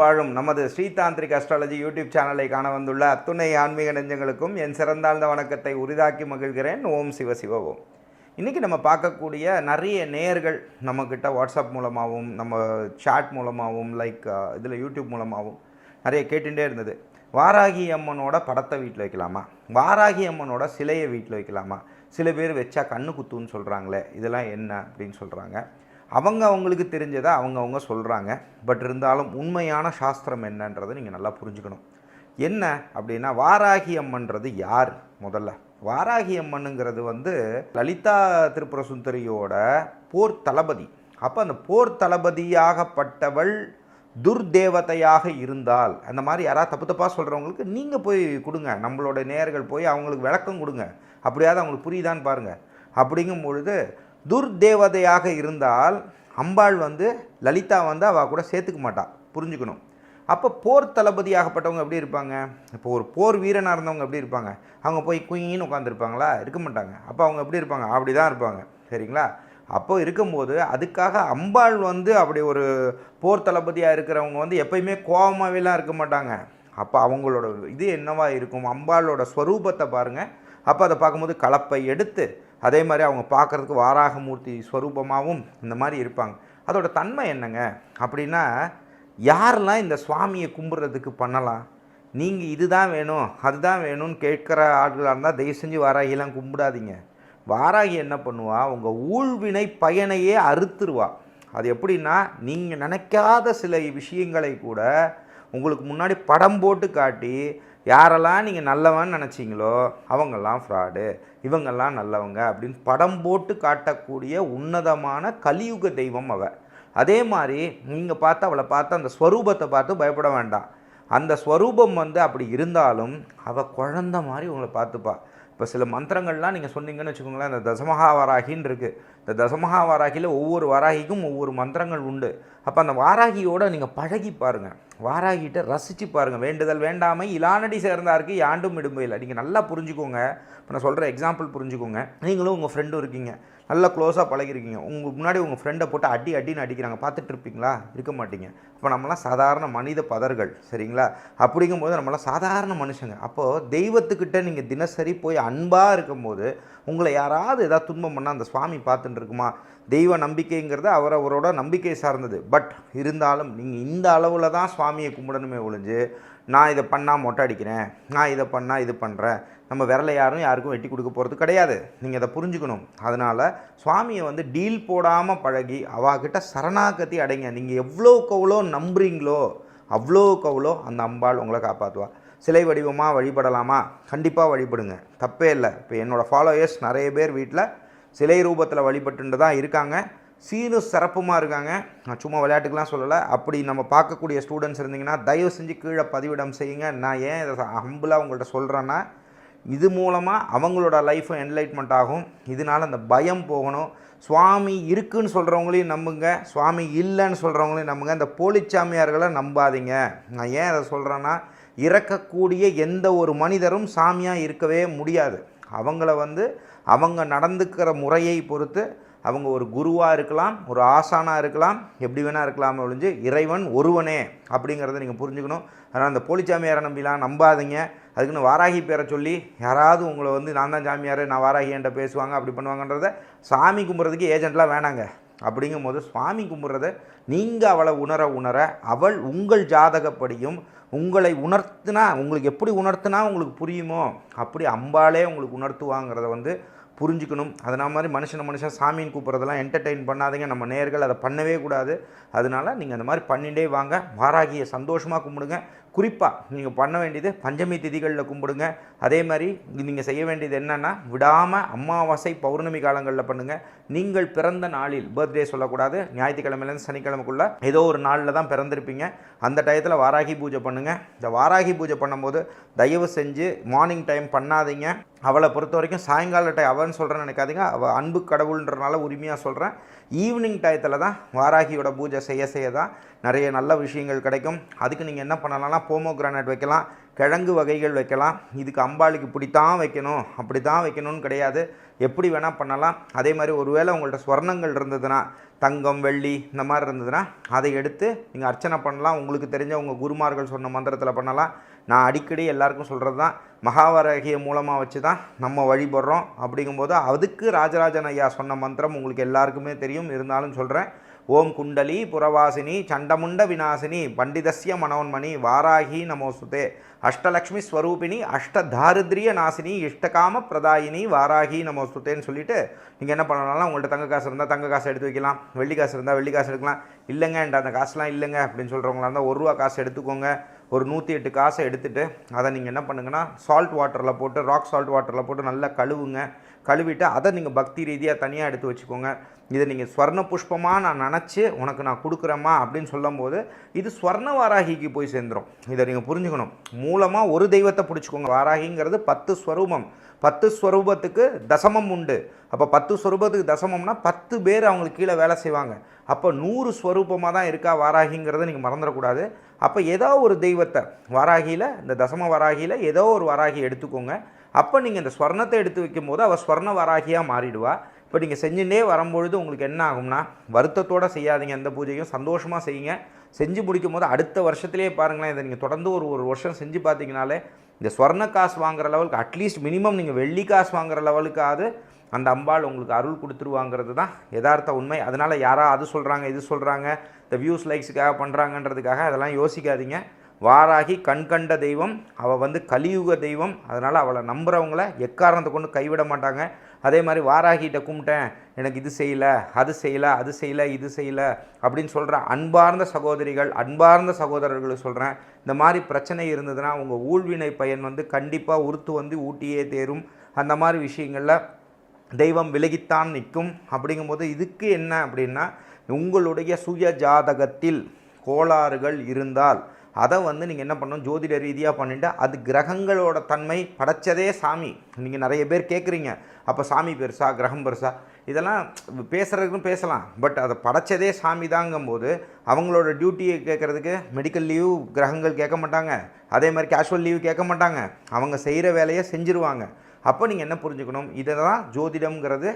வாழும் நமது Shri tantric astrology YouTube சேனலை காண வந்துள்ள அத்துணை ஆன்மீக நெஞ்சங்களுக்கும் என் சிறந்தாழ்ந்த வணக்கத்தை உரிதாக்கி மகிழ்கிறேன். ஓம் சிவ சிவ ஓம். இன்றைக்கி நம்ம பார்க்கக்கூடிய நிறைய நேயர்கள் நம்மக்கிட்ட வாட்ஸ்அப் மூலமாகவும் நம்ம சாட் மூலமாகவும் லைக் இதில் யூடியூப் மூலமாகவும் நிறைய கேட்டுகிட்டே இருந்தது. வாராகி அம்மனோட படத்தை வீட்டில் வைக்கலாமா? வாராகி அம்மனோட சிலையை வீட்டில் வைக்கலாமா? சில பேர் வச்சா கண்ணு குத்துன்னு சொல்கிறாங்களே இதெல்லாம் என்ன அப்படின்னு சொல்கிறாங்க அவங்க அவங்களுக்கு தெரிஞ்சதை அவங்க அவங்க சொல்கிறாங்க பட் இருந்தாலும் உண்மையான சாஸ்திரம் என்னன்றதை நீங்கள் நல்லா புரிஞ்சுக்கணும். என்ன அப்படின்னா வாராகி அம்மன்றது யார்? முதல்ல. வாராகி அம்மனுங்கிறது வந்து லலிதா திரிபுர சுந்தரியோட போர் தளபதி. அப்போ அந்த போர் தளபதியாகப்பட்டவள் துர்தேவதையாக இருந்தால் அந்த மாதிரி யாராவது தப்பு தப்பாக சொல்கிறவங்களுக்கு நீங்கள் போய் கொடுங்க. நம்மளோட நேயர்கள் போய் அவங்களுக்கு விளக்கம் கொடுங்க. அப்படியாவது அவங்களுக்கு புரியுதான்னு பாருங்கள் அப்படிங்கும் பொழுது துர்தேவதையாக இருந்தால் அம்பாள் வந்து லலிதா வந்து அவள் கூட சேர்த்துக்க மாட்டாள் புரிஞ்சுக்கணும். அப்போ போர் தளபதியாகப்பட்டவங்க எப்படி இருப்பாங்க? இப்போ ஒரு போர் வீரனாக இருந்தவங்க எப்படி இருப்பாங்க? அவங்க போய் குயின்னு உட்காந்துருப்பாங்களா இருக்க மாட்டாங்க. அப்போ அவங்க எப்படி இருப்பாங்க? அப்படி தான் இருப்பாங்க. சரிங்களா? அப்போது இருக்கும்போது அதுக்காக அம்பாள் வந்து அப்படி ஒரு போர் தளபதியாக இருக்கிறவங்க வந்து எப்பயுமே கோபமாகவேலாம் இருக்க மாட்டாங்க. அப்போ அவங்களோட இது என்னவா இருக்கும்? அம்பாளோட ஸ்வரூபத்தை பாருங்கள் அப்போ அதை பார்க்கும்போது கலப்பை எடுத்து அதே மாதிரி அவங்க பார்க்குறதுக்கு வாராகமூர்த்தி ஸ்வரூபமாகவும் இந்த மாதிரி இருப்பாங்க. அதோட தன்மை என்னங்க? அப்படின்னா யாரெல்லாம் இந்த சுவாமியை கும்பிட்றதுக்கு பண்ணலாம்? நீங்கள் இதுதான் வேணும் அதுதான் வேணும்னு கேட்குற ஆட்களாக இருந்தால் தயவு செஞ்சு வாராகிலாம் கும்பிடாதீங்க. வாராகி என்ன பண்ணுவா? உங்கள் ஊழ்வினை பயனையே அறுத்துருவா. அது எப்படின்னா நீங்கள் நினைக்காத சில விஷயங்களை கூட உங்களுக்கு முன்னாடி படம் போட்டு காட்டி யாரெல்லாம் நீங்கள் நல்லவன் நினச்சிங்களோ அவங்கெல்லாம் ஃப்ராடு இவங்கெல்லாம் நல்லவங்க அப்படின்னு படம் போட்டு காட்டக்கூடிய உன்னதமான கலியுக தெய்வம் அவ. அதே மாதிரி நீங்கள் பார்த்து அவளை பார்த்து அந்த ஸ்வரூபத்தை பார்த்து பயப்பட வேண்டாம். அந்த ஸ்வரூபம் வந்து அப்படி இருந்தாலும் அவள் குழந்த மாதிரி உங்களை பார்த்துப்பா. இப்போ சில மந்திரங்கள்லாம் நீங்கள் சொன்னீங்கன்னு வச்சுக்கோங்களேன் இந்த தசமஹாவராகின்னு இருக்குது இந்த தசமகா வாராகியில் ஒவ்வொரு வாராகிக்கும் ஒவ்வொரு மந்திரங்கள் உண்டு. அப்போ அந்த வாராகியோடு நீங்கள் பழகி பாருங்கள் வாராகிட்ட ரசித்து பாருங்கள் வேண்டுதல் வேண்டாமை இலானடி சேர்ந்தாருக்கு யாண்டும் இடும்பையில் நீங்கள் நல்லா புரிஞ்சுக்கோங்க. இப்போ நான் சொல்கிற எக்ஸாம்பிள் புரிஞ்சுக்கோங்க. நீங்களும் உங்கள் ஃப்ரெண்டும் இருக்கீங்க. நல்லா க்ளோஸாக பழகிருக்கீங்க. உங்களுக்கு முன்னாடி உங்கள் ஃப்ரெண்டை போட்டு அடி அடின்னு அடிக்கிறாங்க. பார்த்துட்டு இருப்பீங்களா? இருக்க மாட்டீங்க. இப்போ நம்மளாம் சாதாரண மனித பதர்கள். சரிங்களா? அப்படிங்கும்போது நம்மளாம் சாதாரண மனுஷங்க. அப்போது தெய்வத்துக்கிட்ட நீங்கள் தினசரி போய் அன்பாக இருக்கும்போது உங்களை யாராவது ஏதாவது துன்பம் பண்ணால் அந்த சுவாமி பார்த்துட்டு இருக்குமா தெய்வ நம்பிக்கைங்கிறது அவர் அவரோட நம்பிக்கை சார்ந்தது. பட் இருந்தாலும் நீங்கள் இந்த அளவில் தான் சுவாமியை கும்பிடணுமே ஒழிஞ்சு நான் இதை பண்ணால் மொட்டை அடிக்கிறேன் நான் இதை பண்ணால் இது பண்ணுறேன் நம்ம விரலை யாரும் யாருக்கும் வெட்டி கொடுக்க போகிறது கிடையாது. நீங்கள் அதை புரிஞ்சுக்கணும். அதனால் சுவாமியை வந்து டீல் போடாமல் பழகி அவாகிட்ட சரணாகத்தி அடைங்க. நீங்கள் எவ்வளோக்கு எவ்வளோ நம்புறீங்களோ அவ்வளோக்கு அவ்வளோ அந்த அம்பாள் உங்களை காப்பாற்றுவா சிலை வடிவமாக வழிபடலாமா? கண்டிப்பாக வழிபடுங்க. தப்பே இல்லை. இப்போ என்னோடய ஃபாலோயர்ஸ் நிறைய பேர் வீட்டில் சிலை ரூபத்தில் வழிபட்டுன்னு தான் இருக்காங்க. சீரும் சிறப்புமாக இருக்காங்க. நான் சும்மா விளையாட்டுக்கெலாம் சொல்லலை. அப்படி நம்ம பார்க்கக்கூடிய ஸ்டூடெண்ட்ஸ் இருந்தீங்கன்னா தயவு செஞ்சு கீழே பதிவிடம் செய்யுங்க. நான் ஏன் இதை ஹம்பிளாக உங்கள்கிட்ட சொல்கிறேன்னா இது மூலமாக அவங்களோட லைஃப்பும் என்லைட்மெண்ட் ஆகும். இதனால் அந்த பயம் போகணும். சுவாமி இருக்குன்னு சொல்கிறவங்களையும் நம்புங்க. சுவாமி இல்லைன்னு சொல்கிறவங்களையும் நம்புங்க. இந்த போலிச்சாமியார்களை நம்பாதீங்க. நான் ஏன் அதை சொல்கிறேன்னா இறக்கக்கூடிய எந்த ஒரு மனிதரும் சாமியாக இருக்கவே முடியாது. அவங்கள வந்து அவங்க நடந்துக்கிற முறையை பொறுத்து அவங்க ஒரு குருவாக இருக்கலாம் ஒரு ஆசானாக இருக்கலாம் எப்படி வேணால் இருக்கலாம் ஒழிஞ்சு இறைவன் ஒருவனே அப்படிங்கிறத நீங்கள் புரிஞ்சுக்கணும். அதனால் அந்த போலிச்சாமியாரை நம்பிலாம் நம்பாதீங்க. அதுக்குன்னு வாராகி பேரை சொல்லி யாராவது உங்களை வந்து நான் தான் சாமியார் நான் வாராகி என்கிட்ட பேசுவாங்க அப்படி பண்ணுவாங்கன்றத சாமி கும்பிட்றதுக்கு ஏஜென்ட்லாம் வேணாங்க. அப்படிங்கும்போது சுவாமி கும்பிட்றத நீங்கள் அவளை உணர உணர அவள் உங்கள் ஜாதகப்படியும் உங்களை உணர்த்தினா உங்களுக்கு எப்படி உணர்த்தினா உங்களுக்கு புரியுமோ அப்படி அம்பாலே உங்களுக்கு உணர்த்துவாங்கிறத வந்து புரிஞ்சுக்கணும். அதனால் மாதிரி மனுஷனை மனுஷன் சாமின்னு கூப்பிட்றதெல்லாம் என்டர்டெயின் பண்ணாதீங்க. நம்ம நேர்கள் அதை பண்ணவே கூடாது. அதனால நீங்கள் அந்த மாதிரி பண்ணிகிட்டே வாங்க. வாராகியை சந்தோஷமாக கும்பிடுங்க. குறிப்பாக நீங்கள் பண்ண வேண்டியது பஞ்சமி திதிகளில் கும்பிடுங்க. அதே மாதிரி நீங்கள் செய்ய வேண்டியது என்னென்னா விடாமல் அமாவாசை பௌர்ணமி காலங்களில் பண்ணுங்கள் நீங்கள் பிறந்த நாளில் பர்த்டே சொல்லக்கூடாது. ஞாயிற்றுக்கிழமையிலேருந்து சனிக்கிழமைக்குள்ளே ஏதோ ஒரு நாளில் தான் பிறந்திருப்பீங்க. அந்த டயத்தில் வாராகி பூஜை பண்ணுங்கள் இந்த வாராகி பூஜை பண்ணும்போது தயவு செஞ்சு மார்னிங் டைம் பண்ணாதீங்க. அவளை பொறுத்த வரைக்கும் சாயங்கால டை அவன்னு சொல்கிறேன்னு நினைக்காதீங்க. அவள் அன்பு கடவுள்ன்றனால உரிமையாக சொல்கிறேன் ஈவினிங் டயத்தில் தான் வாராகியோட பூஜை செய்ய செய்ய தான் நிறைய நல்ல விஷயங்கள் கிடைக்கும். அதுக்கு நீங்கள் என்ன பண்ணலாம்னா போமோ கிரானைட் வைக்கலாம். கிழங்கு வகைகள் வைக்கலாம். இதுக்கு அம்பாளுக்கு இப்படி தான் வைக்கணும். அப்படி தான் வைக்கணும்னு கிடையாது. எப்படி வேணால் பண்ணலாம். அதே மாதிரி ஒருவேளை உங்கள்ட்ட ஸ்வர்ணங்கள் இருந்ததுன்னா தங்கம் வெள்ளி இந்த மாதிரி இருந்ததுன்னா அதை எடுத்து நீங்கள் அர்ச்சனை பண்ணலாம். உங்களுக்கு தெரிஞ்ச உங்கள் குருமார்கள் சொன்ன மந்திரத்தில் பண்ணலாம். நான் அடிக்கடி எல்லாருக்கும் சொல்கிறது தான் மகாவராகிய மூலமாக வச்சு தான் நம்ம வழிபடுறோம். அப்படிங்கும்போது அதுக்கு ராஜராஜன் ஐயா சொன்ன மந்திரம் உங்களுக்கு எல்லாருக்குமே தெரியும். இருந்தாலும் சொல்கிறேன் ஓம் குண்டலி புறவாசினி சண்டமுண்ட விநாசினி பண்டிதஸ்ய மனோன்மணி வாராகி நமோசுதே அஷ்டலக்ஷ்மி ஸ்வரூபிணி அஷ்டதாரித்ரிய நாசினி இஷ்டகாம பிரதாயினி வாராகி நமோசுதேன்னு சொல்லிட்டு நீங்கள் என்ன பண்ணலாம் உங்கள்கிட்ட தங்க காசு இருந்தால் தங்க காசு எடுத்து வைக்கலாம். வெள்ளி காசு இருந்தால் வெள்ளி காசு எடுக்கலாம். இல்லைங்க என்கிட்ட அந்த காசுலாம் இல்லைங்க அப்படின்னு சொல்கிறவங்களா இருந்தால் ஒரு ரூபா காசு எடுத்துக்கோங்க. ஒரு நூற்றி எட்டு காசை எடுத்துகிட்டு அதை நீங்கள் என்ன பண்ணுங்கன்னா சால்ட் வாட்டரில் போட்டு ராக் சால்ட் வாட்டரில் போட்டு நல்லா கழுவுங்க. கழுவிட்டு அதை நீங்கள் பக்தி ரீதியாக தனியாக எடுத்து வச்சுக்கோங்க. இதை நீங்கள் ஸ்வர்ண புஷ்பமாக நான் நினச்சி உனக்கு நான் கொடுக்குறேம்மா அப்படின்னு சொல்லும்போது இது ஸ்வர்ண வாராகிக்கு போய் சேர்ந்துடும் இதை நீங்கள் புரிஞ்சுக்கணும். மூலமாக ஒரு தெய்வத்தை பிடிச்சிக்கோங்க. வாராகிங்கிறது பத்து ஸ்வரூபம். பத்து ஸ்வரூபத்துக்கு தசமம் உண்டு. அப்போ பத்து ஸ்வரூபத்துக்கு தசமம்னா பத்து பேர் அவங்களுக்கு கீழே வேலை செய்வாங்க. அப்போ நூறு ஸ்வரூபமாக தான் இருக்கா வாராகிங்கிறத நீங்கள் மறந்துடக்கூடாது. அப்போ ஏதோ ஒரு தெய்வத்தை வாராகியில் இந்த தசம வாராகியில் ஏதோ ஒரு வாராகி எடுத்துக்கோங்க. அப்போ நீங்கள் இந்த ஸ்வர்ணத்தை எடுத்து வைக்கும்போது அவள் ஸ்வர்ண வராகியாக மாறிடுவா. இப்போ நீங்கள் செஞ்சுட்டே வரும்பொழுது உங்களுக்கு என்ன ஆகும்னா வருத்தத்தோடு செய்யாதீங்க எந்த பூஜையும் சந்தோஷமாக செய்யுங்க. செஞ்சு முடிக்கும் போது அடுத்த வருஷத்துலேயே பாருங்களேன் இதை நீங்கள் தொடர்ந்து ஒரு ஒரு வருஷம் செஞ்சு பார்த்தீங்கனாலே இந்த ஸ்வர்ண காசு வாங்குற லெவலுக்கு அட்லீஸ்ட் மினிமம் நீங்கள் வெள்ளி காசு வாங்குற லெவலுக்காவது அந்த அம்பாள் உங்களுக்கு அருள் கொடுத்துருவாங்கிறது தான் யதார்த்த உண்மை. அதனால் யாராவது அது சொல்கிறாங்க இது சொல்கிறாங்க இந்த வியூஸ் லைக்ஸுக்காக பண்ணுறாங்கன்றதுக்காக அதெல்லாம் யோசிக்காதீங்க. வாராகி கண்கண்ட தெய்வம் அவள் வந்து கலியுக தெய்வம். அதனால் அவளை நம்புகிறவங்கள எக்காரணத்தை கொண்டு கைவிட மாட்டாங்க. அதே மாதிரி வாராகிட்ட கும்பிட்டேன் எனக்கு இது செய்யலை அது செய்யலை அது செய்யலை இது செய்யலை அப்படின்னு சொல்கிற அன்பார்ந்த சகோதரிகள் அன்பார்ந்த சகோதரர்களுக்கு சொல்கிறேன் இந்த மாதிரி பிரச்சனை இருந்ததுன்னா உங்கள் ஊழ்வினை பயன் வந்து கண்டிப்பாக உறுத்து வந்து ஊட்டியே தேரும். அந்த மாதிரி விஷயங்களில் தெய்வம் விலகித்தான் நிற்கும். அப்படிங்கும்போது இதுக்கு என்ன அப்படின்னா உங்களுடைய சுய ஜாதகத்தில் கோளாறுகள் இருந்தால் அதை வந்து நீங்கள் என்ன பண்ணணும்? ஜோதிட ரீதியாக பண்ணிட்டு அது கிரகங்களோட தன்மை படைச்சதே சாமி. நீங்கள் நிறைய பேர் கேட்குறீங்க அப்போ சாமி பெருசா கிரகம் பெருசா இதெல்லாம் பேசுகிறதுக்கும் பேசலாம். பட் அதை படைச்சதே சாமி தாங்கும்போது அவங்களோட டியூட்டியை கேட்குறதுக்கு மெடிக்கல் லீவ் கிரகங்கள் கேட்க மாட்டாங்க. அதே மாதிரி கேஷுவல் லீவ் கேட்க மாட்டாங்க. அவங்க செய்கிற வேலையை செஞ்சுருவாங்க. அப்போ நீங்கள் என்ன புரிஞ்சுக்கணும்? இதை தான் ஜோதிடம்ங்கிறது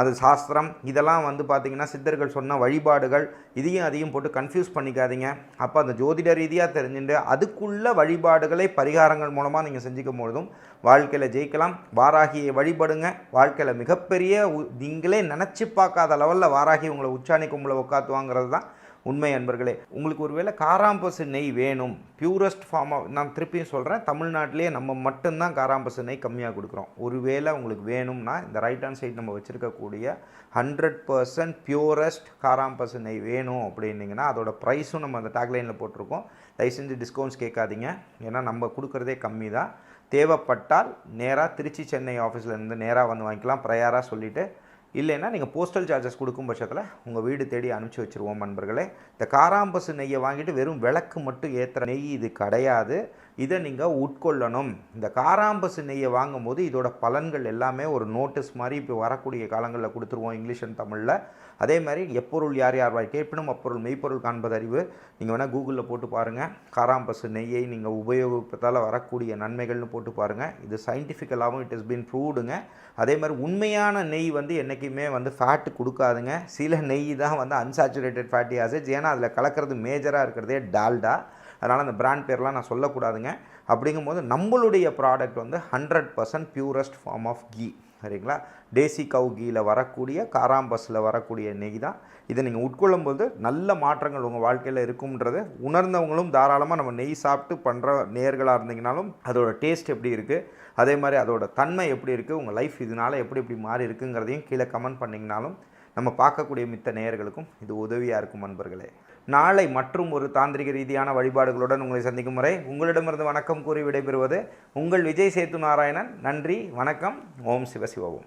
அது சாஸ்திரம் இதெல்லாம் வந்து பார்த்திங்கன்னா சித்தர்கள் சொன்ன வழிபாடுகள் இதையும் அதையும் போட்டு கன்ஃபியூஸ் பண்ணிக்காதீங்க. அப்போ அந்த ஜோதிட ரீதியாக தெரிஞ்சுட்டு அதுக்குள்ள வழிபாடுகளை பரிகாரங்கள் மூலமாக நீங்கள் செஞ்சுக்கும் பொழுதும் வாழ்க்கையில் ஜெயிக்கலாம். வாராகியை வழிபடுங்க. வாழ்க்கையில் மிகப்பெரிய நீங்களே நினச்சி பார்க்காத லெவலில் வாராகி உங்களை உச்சாணி கும்பலை உட்காத்துவாங்கிறது தான் உண்மை அன்பர்களே உங்களுக்கு ஒருவேளை காராம்பசு நெய் வேணும் பியூரஸ்ட் ஃபார்ம் நான் திருப்பியும் சொல்கிறேன் தமிழ்நாட்டிலே நம்ம மட்டும்தான் காராம்பசு நெய் கம்மியாக கொடுக்குறோம். ஒருவேளை உங்களுக்கு வேணும்னா இந்த ரைட் ஹேண்ட் சைடு நம்ம வச்சுருக்கக்கூடிய ஹண்ட்ரட் பர்சன்ட் பியூரஸ்ட் காராம்பசு நெய் வேணும் அப்படின்னிங்கன்னா அதோட ப்ரைஸும் நம்ம அந்த டேக்லைனில் போட்டிருக்கோம். தயவு செஞ்சு டிஸ்கவுண்ட்ஸ் கேட்காதீங்க. ஏன்னா நம்ம கொடுக்குறதே கம்மி தான் தேவைப்பட்டால் நேராக திருச்சி சென்னை ஆஃபீஸ்லேருந்து நேராக வந்து வாங்கிக்கலாம். ப்ரையாராக சொல்லிவிட்டு இல்லைன்னா நீங்கள் போஸ்டல் சார்ஜஸ் கொடுக்கும் பட்சத்தில் உங்கள் வீடு தேடி அனுப்பிச்சி வச்சுருவோம் நண்பர்களே. இந்த காராம்பசு நெய்யை வாங்கிட்டு வெறும் விளக்கு மட்டும் ஏற்றுற நெய் இது கிடையாது. இதை நீங்கள் உட்கொள்ளணும். இந்த காராம்பசு நெய்யை வாங்கும்போது இதோட பலன்கள் எல்லாமே ஒரு நோட்டீஸ் மாதிரி இப்போ வரக்கூடிய காலங்களில் கொடுத்துருவோம் இங்கிலீஷ் அண்ட் தமிழில். அதே மாதிரி எப்பொருள் யார் யார் வாய் கேட்பினும் அப்பொருள் மெய்ப்பொருள் காண்பது அறிவு. நீங்கள் வேணால் கூகுளில் போட்டு பாருங்கள் காராம்பசு நெய்யை நீங்கள் உபயோகிப்பதால் வரக்கூடிய நன்மைகள்னு போட்டு பாருங்கள் இது சயின்டிஃபிக்கலாகவும் இட் இஸ் பீன் ப்ரூவ்டுங்க அதே மாதிரி உண்மையான நெய் வந்து என்றைக்குமே வந்து ஃபேட்டு கொடுக்காதுங்க. சில நெய் தான் வந்து அன்சாச்சுரேட்டட் ஃபேட்டி ஆசிட்ஸ் ஏன்னா அதில் கலக்கிறது மேஜராக இருக்கிறதே டால்டா. அதனால் அந்த பிராண்ட் பேர்லாம் நான் சொல்லக்கூடாதுங்க. அப்படிங்கும்போது நம்மளுடைய ப்ராடக்ட் வந்து hundred percent purest form of ghee சரிங்களா? டேசி கவுகியில் வரக்கூடிய காராம்பஸில் வரக்கூடிய நெய் தான். இதை நீங்கள் உட்கொள்ளும்போது நல்ல மாற்றங்கள் உங்கள் வாழ்க்கையில் இருக்கும்ன்றது உணர்ந்தவங்களும் தாராளமாக நம்ம நெய் சாப்பிட்டு பண்ணுற நேர்களாக இருந்தீங்கனாலும் அதோட டேஸ்ட் எப்படி இருக்குது அதே மாதிரி அதோட தன்மை எப்படி இருக்குது உங்கள் லைஃப் இதனால் எப்படி எப்படி மாறி இருக்குங்கிறதையும் கீழே கமெண்ட் பண்ணிங்கனாலும் நம்ம பார்க்கக்கூடிய மித்த நேயர்களுக்கும் இது உதவியாக இருக்கும் நண்பர்களே நாளை மற்றும் ஒரு தாந்திரிக ரீதியான வழிபாடுகளுடன் உங்களை சந்திக்கும் முறை உங்களிடமிருந்து வணக்கம் கூறி விடைபெறுவது உங்கள் விஜய் சேத்து நாராயணன். நன்றி வணக்கம் ஓம் சிவசிவோம்